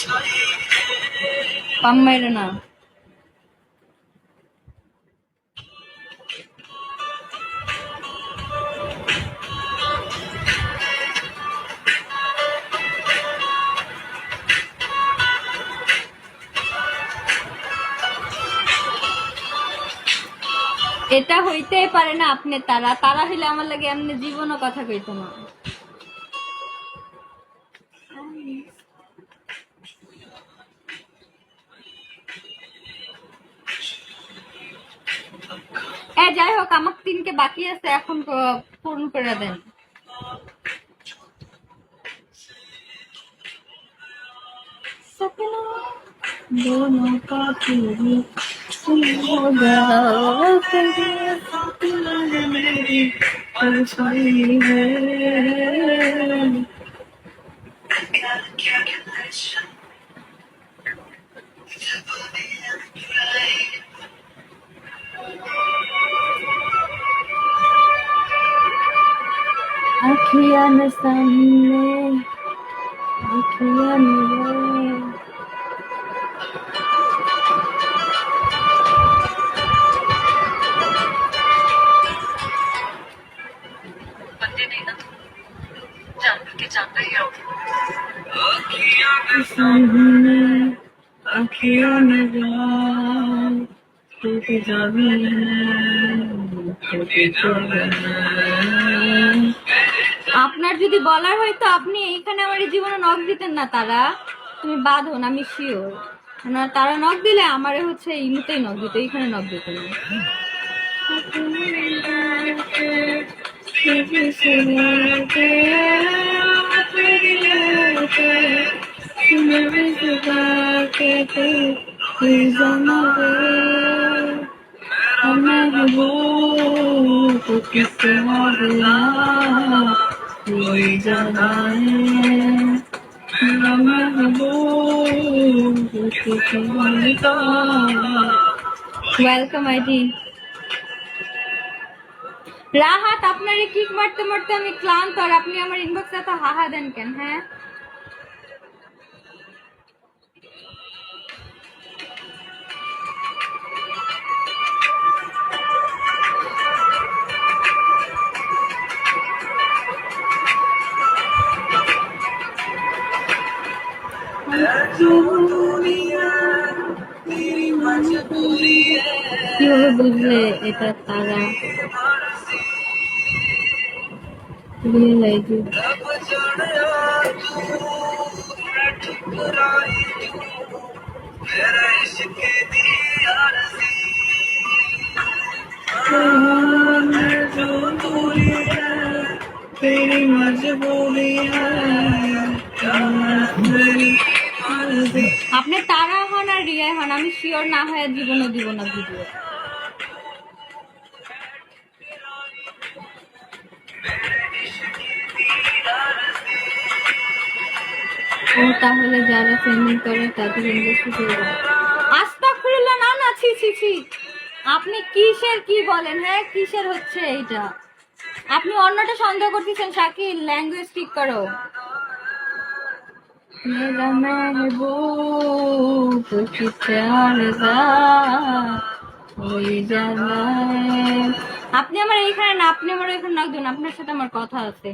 এটা হইতেই পারে না আপনি তারা। তারা হইলে আমার লাগে এমনি জীবনও কথা কইতো না। এ যাই হোক আমার তিনকে বাকি আছে এখন ক- পূরণ করে দেন सपना दोनों का पूरी हो गया तेरे सपना है मेरी परछाई है अखियां Kiana Sanne. Kiana. সামনে আঁখিও নেবা তুই যাবে তুই চলে না আপনার যদি বলার হয় তো আপনি এইখানে আমার জীবনে নখ দিতেন না, তারা। তুমি বাঁধো না আমি শিওর না, তারা নখ দিলে আমার হচ্ছে ইমুতেই নখ দিত, এইখানে নখ দিত না। আমার কিসে মারলা कोई जगाए मेरा महबूब किसी बनता ওয়েলকাম আইটি রাহাত আপনারে কিক মারতে মারতে আমি ক্লান্ত আর আপনি আমার ইনবক্সে এত হাহা দেন কেন হ্যাঁ কিভাবে বুঝলে এটা তারা রিয়েলাইজ तेरी मजबूरी আপনি তারা হন আর রিয়া হন, আমি শিওর না হয় জীবনও দিব না ভিডিও। ও তাহলে যারা ফেমিং করে, তাদের ইন্ডাস্ট্রি করে আস্তাগফিরুল্লাহ, না না, ছি ছি ছি। আপনি কিসের কি বলেন? হ্যাঁ কিসের হচ্ছে এইটা? আপনি অন্যটা সন্দেহ করতেছেন শাকিল ল্যাঙ্গুয়েজ ঠিক করো। मेरा महबूब कुछ प्यार का कोई জানায় আপনি আমার এইখানে না আপনি আমার এখানে না দিন আপনার সাথে আমার কথা আছে